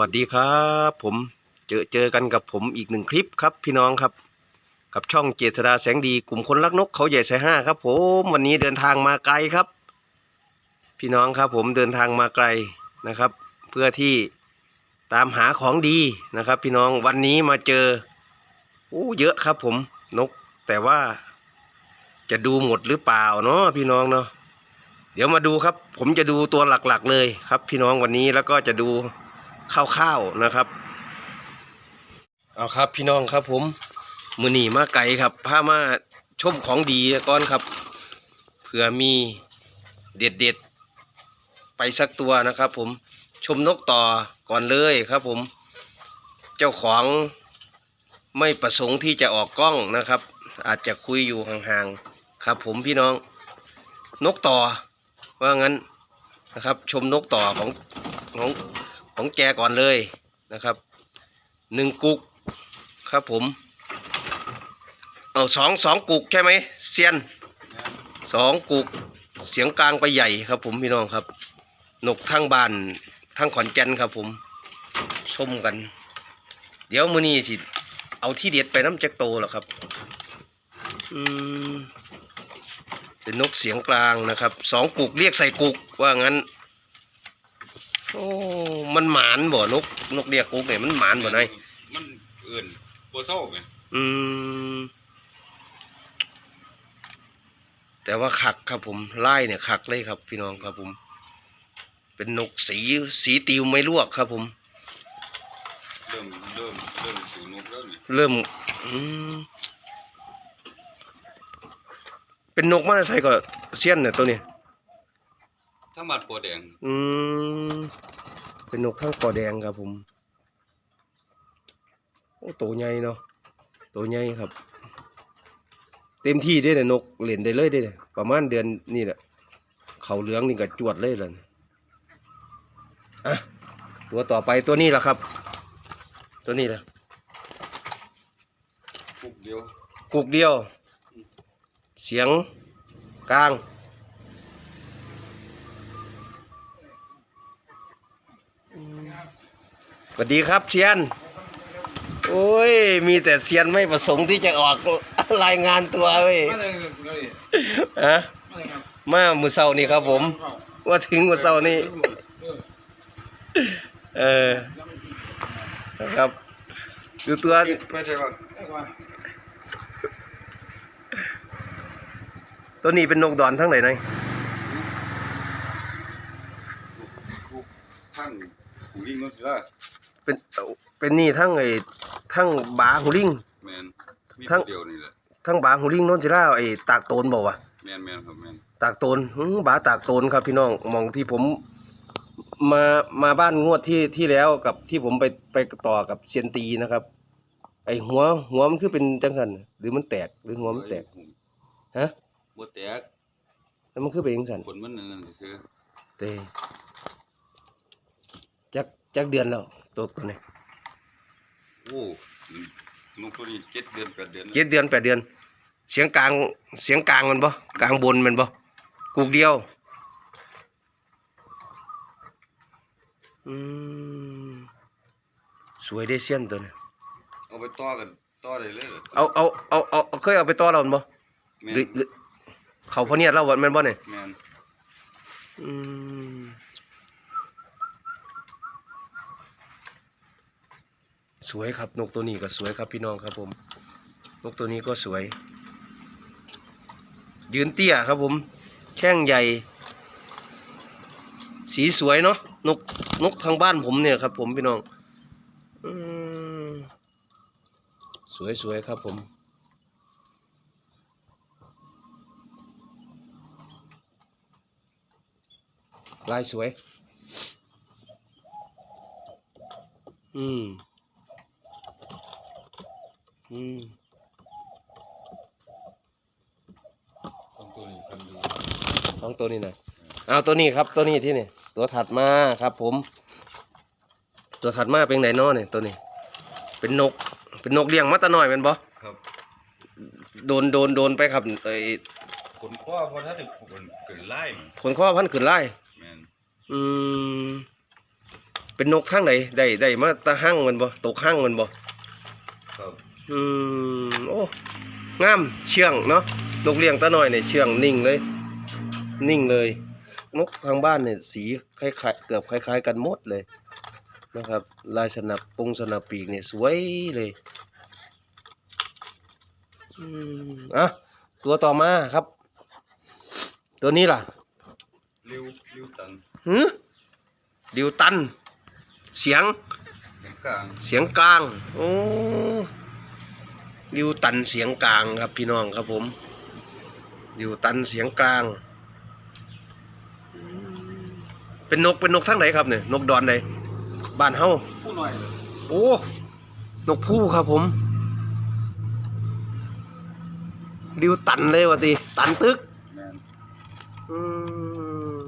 สวัสดีครับ ผมเจอเจอกันกับผมอีกหนึ่งคลิปครับพี่น้องครับ กับช่องเจษดาแสงดีกลุ่มคนรักนกเขาใหญ่สายห้าครับ ผมวันนี้เดินทางมาไกลครับ พี่น้องครับผมเดินทางมาไกลนะครับ เพื่อที่ตามหาของดีนะครับ พี่น้องวันนี้มาเจอโอ้เยอะครับ ผมนก แต่ว่าจะดูหมดหรือเปล่าเนาะพี่น้องเนาะเดี๋ยวมาดูครับ ผมจะดูตัวหลักๆเลยครับ พี่น้องวันนี้แล้วก็จะดู คร่าวๆนะครับ เอาครับพี่น้องครับผมมือหนีมาไกลครับพามาชมของดีก่อนครับเผื่อมีเด็ดเด็ดๆไปสักตัวนะครับ ผมชมนกต่อก่อนเลยครับ ผม เจ้าของไม่ประสงค์ที่จะออกกล้องนะครับ อาจจะคุยอยู่ห่างๆครับ ผมพี่น้อง นกต่อว่างั้นนะครับ ชมนกต่อของของ ของแกก่อนเลยนะครับหนึ่งกุกครับผม เอาสองสองกุกใช่ไหมเซียนสองกุกเสียงกลางไปใหญ่ครับผมพี่น้องครับ นกทั้งบานทั้งขอนแก่นครับผมชมกัน เดี๋ยวมือนี้สิ เอาที่เด็ดไปน้ำแจ็คโตแล้วครับ อืมเป็นนกเสียงกลางนะครับสองกุกเรียกใส่กุกว่างั้น โอ้ มันหมานบ่นกนกเรียกกุกเนี่ยมันหมานบ่นายมันเอื่นบ่เศร้าไงอืม แต่ว่าขักครับผมไล่เนี่ยขักเลยครับ พี่น้องครับผม เป็นนกสีสีติวไม่ลวกครับผม เริ่มเริ่มเริ่มสูนกแล้วนี่เริ่ม อืม เป็นนกมาใส่ก็เซียนเนี่ยตัวนี้ ถ้ามัดปัวแดงอืมเป็นนกทั้งกอแดงครับผมโอ้ตัวใหญ่เนาะตัวใหญ่ครับ เต็มที่ได้เลยนกเล่นได้เลยได้เลยประมาณเดือนนี่แหละเขาเหลืองนี่ก็จวดเลยล่ะอะตัวต่อไปตัวนี้แหละครับ ตัวนี้แหละปุกเดียวกุกเดียว เสียงกลาง วัสดีครับเชียน โอ้ย มีแต่เซียนไม่ประสงค์ที่จะออกรายงานตัวเว้ยมาเลยเลยฮะมาเลยครับมามือเศร้านี่ครับผม ว่าถึงมือเศร้านี่เออนะครับดูตัวไม่ใช่ว่าตัวนี้เป็นนกดอนทั้งไหนไหนปุกทั้งหูลิงนั่นสิล่ะ เป็นเป็นนี่ทั้งไอ้ทั้งบาหูลิง แมนมีทั้งตัวเดียวนี่แหละทั้งบาหูลิงโนนจิล่าไอ้ตากโตนบอกว่า แมนแมนครับแมนตากโตนหือบาตากโตนครับพี่น้องหมองที่ผมมามาบ้านงวดที่ที่แล้วกับที่ผมไปไปต่อกับเชียนตีนะครับ ไอ้หัว หัวมันคือเป็นจังสันหรือมันแตกหรือหัวมันแตก ฮะ บ่แตกแล้วมันคือเป็นจังสันผลมันนั่นนั่นคือเตจักจักเดือนแล้ว ตัวตัวนี้โอ้นกตัวนี้เจ็ดเดือนแปดเดือนเจ็ดเดือนแปดเดือน เสียงกลางเสียงกลางมันบ่กลางบนมันบ่กูกเดียวอืมสวยได้เสียนตัวนี้เอาไปต่อกันต่อได้เลยเหรอเอาเอาเอาเอาเอาเคยเอาไปต่อเราบ่แมหรือนหรือเขาพะเนียดเราวันแม่นบ่เนี่ยแมนอืม สวยครับ นกตัวนี้ก็สวยครับพี่น้องครับผม นกตัวนี้ก็สวย ยืนเตี้ยครับผม แข้งใหญ่ สีสวยเนาะนกนกทางบ้านผมเนี่ยครับ ผมพี่น้องอสวยสวยครับผมลายสวย อืม อืมของตัวนี้พันดีของตัวนี้นะเอาตัวนี้ครับ ตัวนี้ที่นี่ ตัวถัดมาครับ ผม ตัวถัดมาเป็นไหนน้อเนี่ยตัวนี้ เป็นนก เป็นนกเลี้ยงมาแตะน้อยเป็นบ่ครับโดนโดนโดนไปครับไอ้ผลข้อพอถ้าถึงผลเกินไล่มันผลข้อพันขึ้นไล่แมนอืมเป็นนกทางไหนได้ได้มาตะหั่งมันบ่ตกหั่งมันบ่ครับ อืมโอ้งามเชื่องเนาะนกเลี้ยงตาน้อยเนี่ยเชื่องนิ่งเลย นิ่งเลย นกทางบ้านเนี่ยสีคล้ายๆเกือบคล้าย ๆ กันหมดเลยนะครับ ลายสนับปงสนับปีกเนี่ยสวยเลยอืมอะตัวต่อมาครับ ตัวนี้ล่ะริ้วริ้วตันหือดิวตัน เสียงเป็นกลาง เสียงกลาง โอ้ ดิวตันเสียงกลางครับพี่น้องครับผมดิวตันเสียงกลางอืมเป็นนกเป็นนกทั้งไหนครับเนี่ยนกดอนไหนบ้านเฮาผู้น้อยเลยโอ้นกผู้ครับผมดิวตันเลยวะติตันตึกแม่นอืม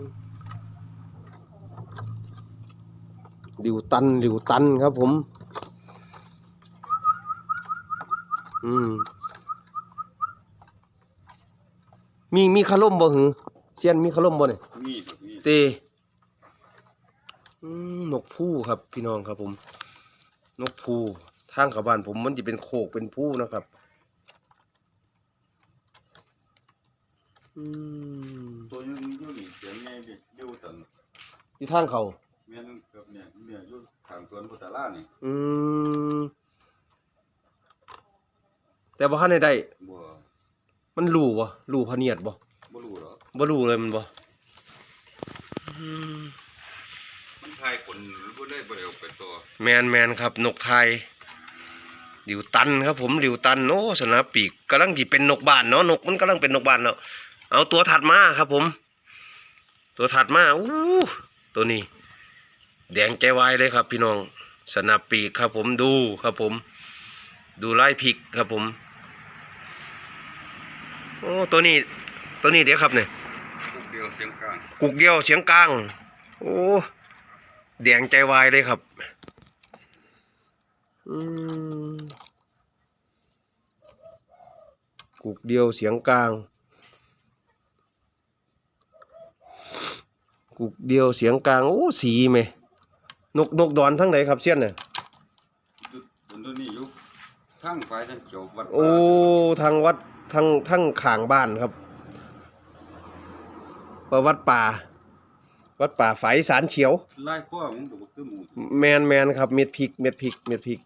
ดิวตันดิวตันครับผม อืม มีมีคาร่มบ่หือเซียนมีคาร่มบ่เนี่ยมีครับมีเตอืมนกผู้ครับ พี่น้องครับ ผม นกผู้ทางกับบ้านผมมันจะเป็นโคกเป็นผู้นะครับ อืมตัวอยังอยู่นี่เสียงไงดิริ้วตันที่ทางเขาแม่นกับเนี่ยเนี่ยอยู่ข้างสวนพุทธาลานี่ อืม แต่บ่ทันได้ได้บ่มันรู้บ่รู้พะเนียดบ่บ่รู้หรอกบ่รู้เลยมันบ่อืมมันทายคนบ่ได้บ่ได้เอาไปตัวแมนแมนครับ นกไทยดิวตันครับ ผมดิวตันโอ้สนาปีกกำลังสิเป็นนกบ้านเนาะนกมันกำลังเป็นนกบ้านเนาะเอาตัวถัดมาครับ ผม ตัวถัดมาอู้ตัวนี้ แดงใจวายเลยครับ พี่น้องสนาปีกครับ ผมดูครับผม ดูไล่พริกครับผม โอ้ตัวนี้ ตัวนี้เดี๋ยวครับเนี่ยพวกเดียวเสียงกลางกุกเดียวเสียงกลาง โอ้แดงใจวายเลยครับอืมกุกเดียวเสียงกลาง กุกเดียวเสียงกลาง โอ้สีไหมนกนกดอนทั้งไหนครับเสี้ยนเนี่ยอยู่บนตัวนี้อยู่ทางฝ่ายทางเขียววัดโอ้ทางวัด ทางทางข่างบ้านครับว่าวัดป่า วัดป่าไฝสารเขียว ไล่ข้อมันก็บ่คือหมูแมนแมนครับเม็ดพริก เม็ดพริก เม็ดพริก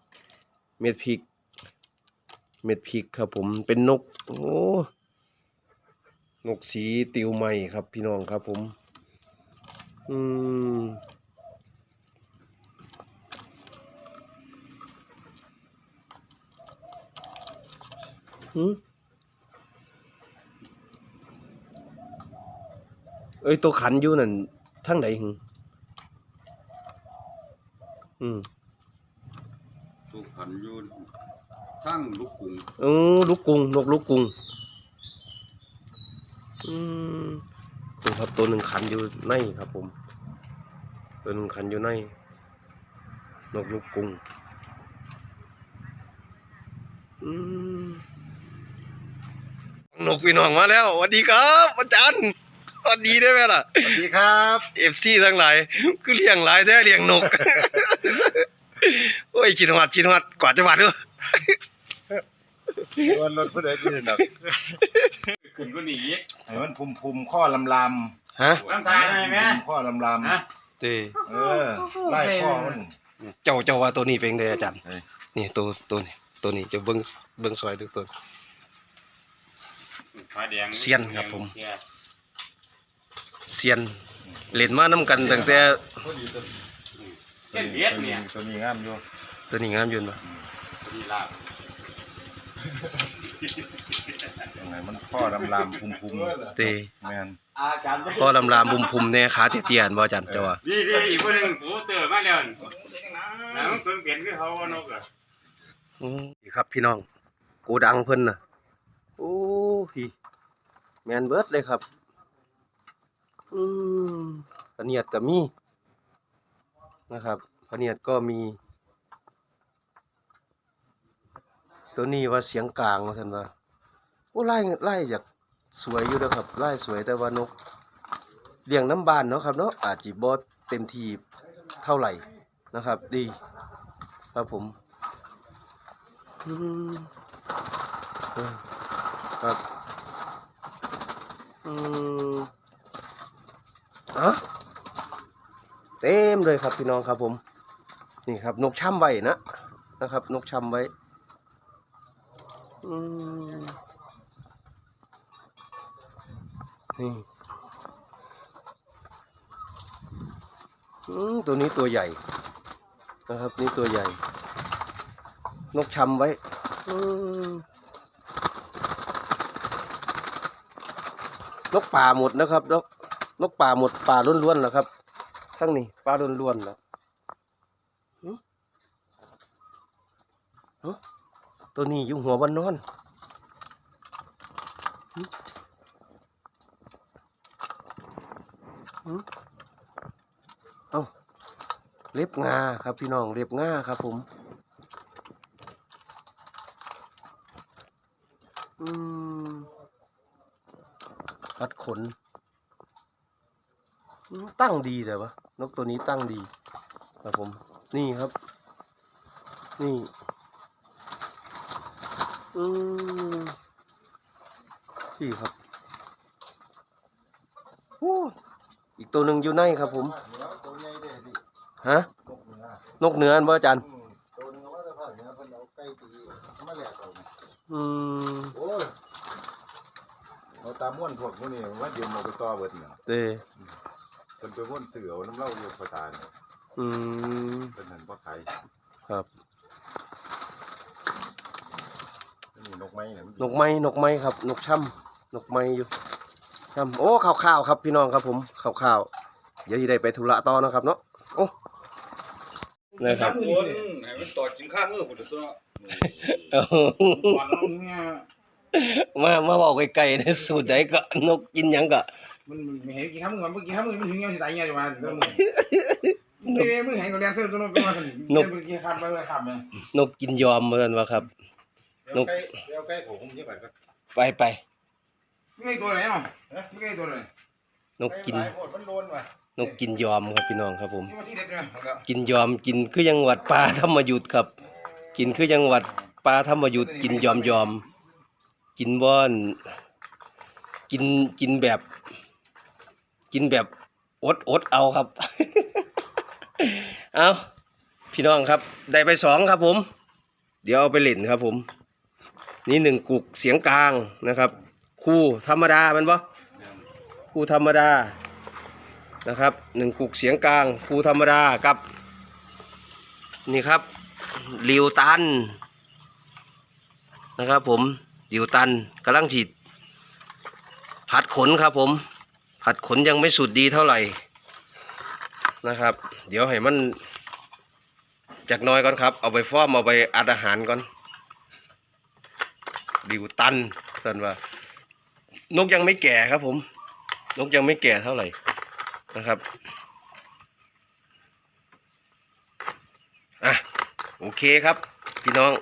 เม็ดพริก เม็ดพริกครับ ผมเป็นนกโอ้นกสีติวใหม่ครับ พี่น้องครับ ผม อืมหืม เอ้ยตัวขันอยู่นั่นทั้งไหนหึอืมตัวขันอยู่ทางลูกกุงโอ้ลูกกรุงนกลูกกรุงอืมนี่ครับตัวหนึ่งขันอยู่ในครับ ผม ตัวหนึ่งขันอยู่ในนกลูกกรุงอืมนกพี่น้องมาแล้วสวัสดีครับอาจารย์ สวัสดีได้ไหมล่ะสวัสดีครับเอฟซีทั้งหลายคือเลี้ยงหลายแท้เลี้ยงนก โอ้ยชินวัดชินวัดกว่าจะวัดด้วยวันรถผู้ใดที่หนักขึ้นก็หนีให้มันพุมพุมๆข้อลำลฮะตั้งทายได้ไหมพุมๆข้อลำลฮะเต้ำเออไล่ข้อมันเจ้าเจ้าว่าตัวนี้เป็นไงอาจารย์เอ้ยนี่ตัวตัวนี้ตัวนี้จะเบิ้งเบิ้งซอยดูตัวขาแดงเซียนครับผมเซียนเล่นมาน้ำกันตั้งแต่เส้นเลียดเนี่ยตัวนี้งามอยู่ตัวนี้งามอยืนปะดีลาบตรงไหนมันข้อลำลำพุมพุมเต้ๆแมนอาจารย์พ่อลำรามบุมพุมแน่ขาเตี้ยๆอันบ่อาจารย์เจ้าว่าดีดีอีกคนหนึ่งปูเตือมาแล้วน้ำเพิ่งเปลี่ยนคือเขานกอะอืมนี่ครับพี่น้องโกดังเพิ่นน่ะโอ้พี่แมนเบิร์ดเลยครับ อืมพะเนียดก็มีนะครับพะเนียดก็มี ตัวนี้ว่าเสียงกลางว่าซั่นว่าโอ้ไล่ไล่จากสวยอยู่นะครับไล่สวยแต่ว่านกเลี้ยงน้ำบานเนาะครับเนาะอาจจิบ่เต็มทีเท่าไหร่นะครับ ดีครับผมอืมเออครับอืม อะเต็มเลยครับพี่น้องครับผม นี่ครับ นกช่ำไว้นะนะครับ นกช่ำไว้อืมนี่อืมตัวนี้ตัวใหญ่นะครับ นี่ตัวใหญ่ นกช่ำไว้อืมนกป่าหมดนะครับนก นกป่าหมดป่าล้วนๆแล้วครับทั้งนี้ป่าล้วนๆแล้วหึหึตัวนี้อยู่หัววันนอนหึหึเอาเล็บงาครับพี่น้องเล็บงาครับผมอืมพัดขน ตั้งดีแต่วะนกตัวนี้ตั้งดีครับผม นี่ครับ นี่อืมนี่ครับโอ้อีกตัวหนึ่งอยู่ในครับผมตัวใหญ่เด้ดิฮะนกเหนือนกเหนืออันบ่อาจารย์อืมตัวนึงว่าจะผ่านเหนือเพิ่นเอาไก่ตีมาแหลกเอาอืมโอ้ยเอาตามม่วนพวกพวกนี้ว่าเดี๋ยวมาไปต่อเบิดเนี่ยเต้ เพิ่นไปม่วนเสือเอาน้ำเหล้าอยู่ประทานเนี่ยอืมเพิ่นหันบ่ขายครับนี่นกไม้เนี่ยนกไม้นกไม้ครับ นกช่ำนกไม้อยู่ช่ำโอ้ข่าวๆครับ พี่น้องครับผมข่าวๆเดี๋ยวจะได้ไปธุระต่อนะครับเนาะโอ้นะครับ คนให้มันตอดกินข้าวมือพุ่นตัวเนาะก่อนเราเนี่ย มามาบอกไกลๆในสูตรใดก็นกกินหยังก็ มันไม่เห็นกี่ครั้งมึงเมื่อกี้ครั้งมึงมันถึงเงี้ยสิตายเงี้ยอยู่มาเรื่องมึงนี่มึงเห็นกับแดนเซอร์ตัวนู้นเป็นมาสินกเมื่อกี้ข้ามไปเลยข้ามไปนกกินยอมเหมือนกันวะครับเดี๋ยวใกล้เดี๋ยวใกล้ผมเยอะไปก็ไปไปไม่ตัวไหนอะไม่ใช่ตัวไหนนกกิน ไปหลายโพดมันโดนว่ะนกกินยอมครับพี่น้องครับผม นี่มาที่เด็ดเลยกินยอมกินคือยังหวัดปลาธรรมยุทธครับ กินคือยังหวัดปลาธรรมยุทธกินยอมยอม กินบอน กินกินแบบ กินแบบอดอดเอาครับ เอาพี่น้องครับ ได้ไปสองครับผม เดี๋ยวเอาไปเล่นครับผม นี่หนึ่งกุกเสียงกลางนะครับ คู่ธรรมดามันปะคู่ธรรมดานะครับหนึ่งกุกเสียงกลางคู่ธรรมดากับ นี่ครับลิวตันนะครับผม ลิวตันกำลังฉีดผัดขนครับผม ผัดขนยังไม่สุดดีเท่าไหร่นะครับ เดี๋ยวให้มันจากน้อยก่อนครับ เอาไปฟ้อมเอาไปอัดอาหารก่อนลิวตันสันว่านกยังไม่แก่ครับผม นกยังไม่แก่เท่าไหร่นะครับอะโอเคครับ พี่น้อง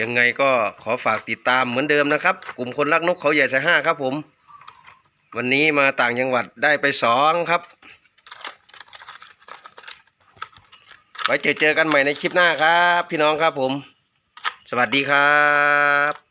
ยังไงก็ขอฝากติดตามเหมือนเดิมนะครับ กลุ่มคนรักนกเขาใหญ่สายห้าครับผม วันนี้มาต่างจังหวัดได้ไปสองครับ ไว้เจอเจอกันใหม่ในคลิปหน้าครับ พี่น้องครับผม สวัสดีครับ